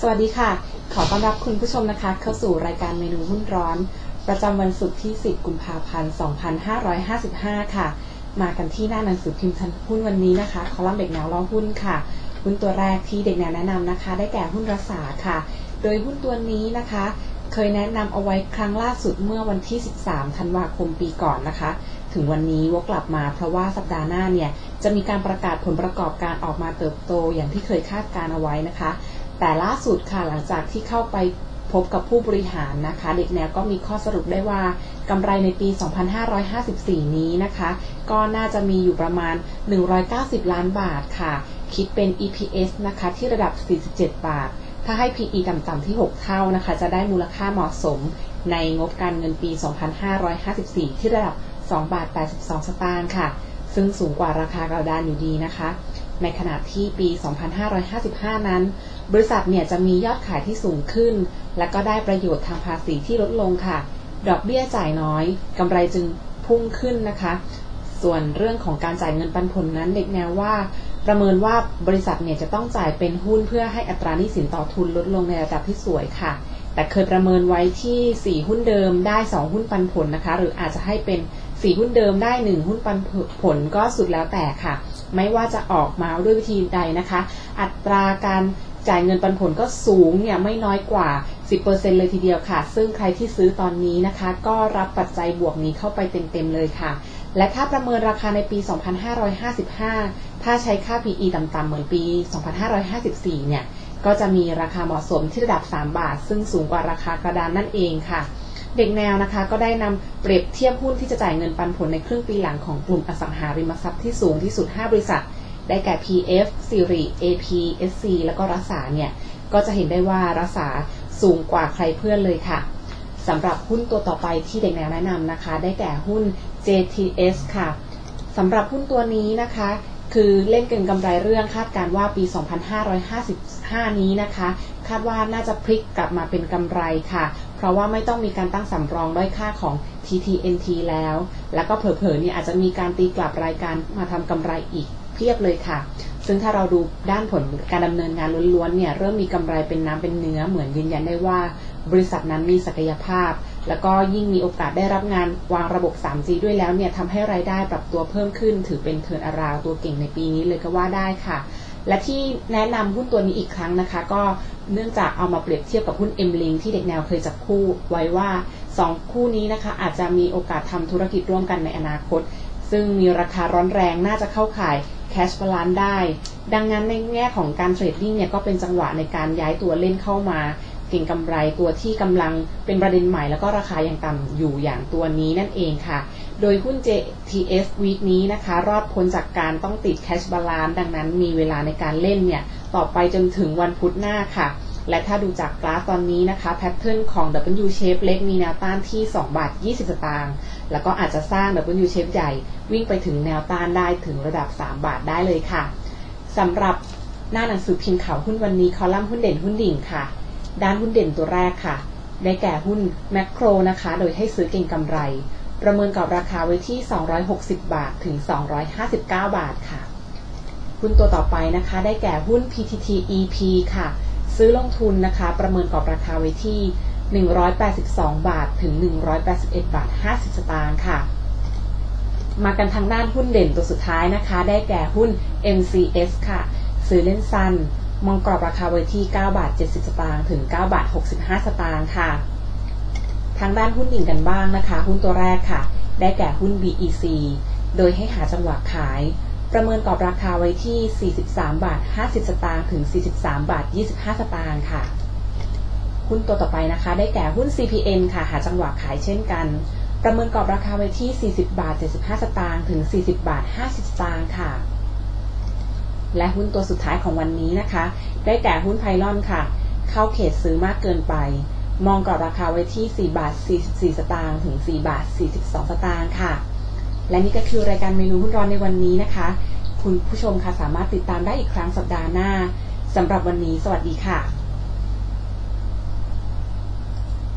สวัสดีค่ะ ขอต้อนรับคุณผู้ชมนะคะ เข้าสู่รายการเมนูหุ้นร้อน ประจำวันศุกร์ที่ 10 กุมภาพันธ์ 2555 ค่ะ มากันที่หน้าหนังสือพิมพ์ทันหุ้นวันนี้นะคะ คอลัมน์เด็กแนวล้อหุ้นค่ะ หุ้นตัวแรกที่เด็กแนวแนะนำนะคะ ได้แก่หุ้นรัศาค่ะ โดยหุ้นตัวนี้นะคะ เคยแนะนำเอาไว้ครั้งล่าสุดเมื่อวันที่ 13 ธันวาคมปีก่อนนะคะ ถึงวันนี้วกกลับมาเพราะว่าสัปดาห์หน้าเนี่ย จะมีการประกาศผลประกอบการออกมาเติบโตอย่างที่เคยคาดการเอาไว้นะคะ แต่ล่าสุดค่ะหลังจากที่เข้าไปพบกับผู้บริหารนะคะ เด็กแนวก็มีข้อสรุปได้ว่ากำไรในปี 2554 นี้นะคะ ก็น่าจะมีอยู่ประมาณ 190 ล้านบาทค่ะ คิดเป็น EPS นะคะที่ระดับ 47 บาท ถ้าให้ PE ต่ำๆที่ 6 เท่านะคะ จะได้มูลค่าเหมาะสมในงบการเงินปี 2554 ที่ระดับ 2 บาท 82 สตางค์ค่ะ ซึ่งสูงกว่าราคากระดานอยู่ดีนะคะ ในขณะที่ปี 2555 นั้น บริษัทเนี่ยจะมียอดขายที่สูงขึ้น และก็ได้ประโยชน์ทางภาษีที่ลดลงค่ะ ดอกเบี้ยจ่ายน้อยกำไรจึงพุ่งขึ้นนะคะ ส่วนเรื่องของการจ่ายเงินปันผลนั้นเด็กแนวว่า ประเมินว่าบริษัทเนี่ยจะต้องจ่ายเป็นหุ้นเพื่อให้อัตราหนี้สินต่อทุนลดลงในระดับที่สวยค่ะ แต่เคยประเมินไว้ที่ 4 หุ้นเดิมได้ 2 หุ้นปันผลนะคะ หรืออาจจะให้เป็น 4 หุ้นเดิมได้ 1 หุ้นปันผลก็สุดแล้วแต่ค่ะ ไม่ว่าจะออกมาด้วยวิธีใดนะคะ อัตราการจ่ายเงินปันผลก็สูงเนี่ยไม่น้อยกว่า 10%เลยทีเดียวค่ะ ซึ่งใครที่ซื้อตอนนี้นะคะ ก็รับปัจจัยบวกนี้เข้าไปเต็มๆเลยค่ะ และถ้าประเมินราคาในปี 2555 ถ้าใช้ค่า PE ต่ำๆเหมือนปี 2554 เนี่ย ก็จะมีราคาเหมาะสมที่ระดับ 3 บาท ซึ่งสูงกว่าราคากระดานนั่นเองค่ะ เด็กแนวนะคะ ก็ได้นำเปรียบเทียบหุ้นที่จะจ่ายเงินปันผลในครึ่งปีหลังของกลุ่มอสังหาริมทรัพย์ที่สูงที่สุด 5 บริษัท ได้แก่ PF, Siri, AP, SC แล้วก็รัษาเนี่ย ก็จะเห็นได้ว่ารัษาสูงกว่าใครเพื่อนเลยค่ะสำหรับหุ้นตัวต่อไปที่เด็กแนวแนะนำนะคะ ได้แก่หุ้น JTS ค่ะสำหรับหุ้นตัวนี้นะคะ คือเล่นเกินกำไรเรื่องคาดการว่าปี 2555 นี้นะคะ คาดว่าน่าจะพลิกกลับมาเป็นกำไรค่ะ เพราะว่าไม่ต้องมีการตั้งสำรองด้อยค่าของ TTNT แล้ว แล้วก็เผลอๆเนี่ยอาจจะมีการตีกลับรายการมาทำกำไรอีกเพียบเลยค่ะ ซึ่งถ้าเราดูด้านผลการดำเนินงานล้วนๆเนี่ยเริ่มมีกำไรเป็นน้ำเป็นเนื้อเหมือนยืนยันได้ว่า บริษัทนั้นมีศักยภาพ แล้วก็ยิ่งมีโอกาสได้รับงานวางระบบ 3G ด้วยแล้วเนี่ยทำให้รายได้ปรับตัวเพิ่มขึ้น ถือเป็นเทิร์นอาราวตัวเก่งในปีนี้เลยก็ว่าได้ค่ะ และที่แนะนำหุ้นตัวนี้อีกครั้งนะคะ ก็เนื่องจากเอามาเปรียบเทียบกับหุ้น M Link ที่เด็กแนวเคยจับคู่ไว้ว่า 2 คู่นี้นะคะ อาจจะมีโอกาสทำธุรกิจร่วมกันในอนาคต ซึ่งมีราคาร้อนแรงน่าจะเข้าข่ายแคชบาลานได้ ดังนั้นในแง่ของการเทรดดิ้งเนี่ยก็เป็นจังหวะในการย้ายตัวเล่นเข้ามาเก่งกำไรตัวที่กำลังเป็นประเด็นใหม่แล้วก็ราคายังต่ำอยู่อย่างตัวนี้นั่นเองค่ะ โดยหุ้น JTS Week นี้นะคะ รอดพ้นจากการต้องติด Cash Balance ดังนั้นมีเวลาในการเล่นเนี่ย ต่อไปจนถึงวันพุธหน้าค่ะ และถ้าดูจากกราฟตอนนี้นะคะแพทเทิร์นของ W shape เล็กมีแนวต้านที่ 2 บาท 20 สตางค์แล้วก็อาจจะสร้าง W shape ใหญ่ วิ่งไปถึงแนวต้านได้ถึงระดับ 3 บาทได้เลยค่ะสำหรับหน้าหนังสือพิมพ์ข่าวหุ้นวันนี้คอลัมน์หุ้นเด่นหุ้นดิ่งค่ะ ด้านหุ้นเด่นตัวแรกค่ะ ได้แก่หุ้นแมคโครนะคะ โดยให้ซื้อเก่งกำไร ประเมินกับราคาไว้ที่ 260 บาทถึง 259 บาทค่ะ หุ้นตัวต่อไปนะคะได้แก่หุ้น PTT EP ค่ะ ซื้อลงทุนนะคะ ประเมินกับราคาไว้ที่ 182 บาทถึง 181 บาท 50 สตางค์ค่ะ มากันทางด้านหุ้นเด่นตัวสุดท้ายนะคะ ได้แก่หุ้น MCS ค่ะ ซื้อเล่นสั้นมองกรอบราคาไว้ที่ 9 บาท 70 สตางค์ถึง 9 บาท 65 สตางค์ค่ะ ทางด้านหุ้นดิ่งกันบ้างนะคะ หุ้นตัวแรกค่ะ ได้แก่หุ้น BEC โดยให้หาจังหวะขาย ประเมินกรอบราคาไว้ที่ 43 บาท 50 สตางค์ถึง 43 บาท 25 สตางค์ค่ะ หุ้นตัวต่อไปนะคะ ได้แก่หุ้น CPN ค่ะ หาจังหวะขายเช่นกัน ประเมินกรอบราคาไว้ที่ 40 บาท 75 สตางค์ถึง 40 บาท 50 สตางค์ค่ะ และหุ้นตัวสุดท้ายของวันนี้นะคะ ได้แก่หุ้นไพลอนค่ะ เข้าเขตซื้อมากเกินไป มองกรอบราคาไว้ที่ 4 บาท 44 สตางค์ถึง 4 บาท 42 สตางค์ค่ะ และนี่ก็คือรายการเมนูหุ้นร้อนในวันนี้นะคะ คุณผู้ชมคะสามารถติดตามได้อีกครั้งสัปดาห์หน้าสำหรับวันนี้ สวัสดีค่ะ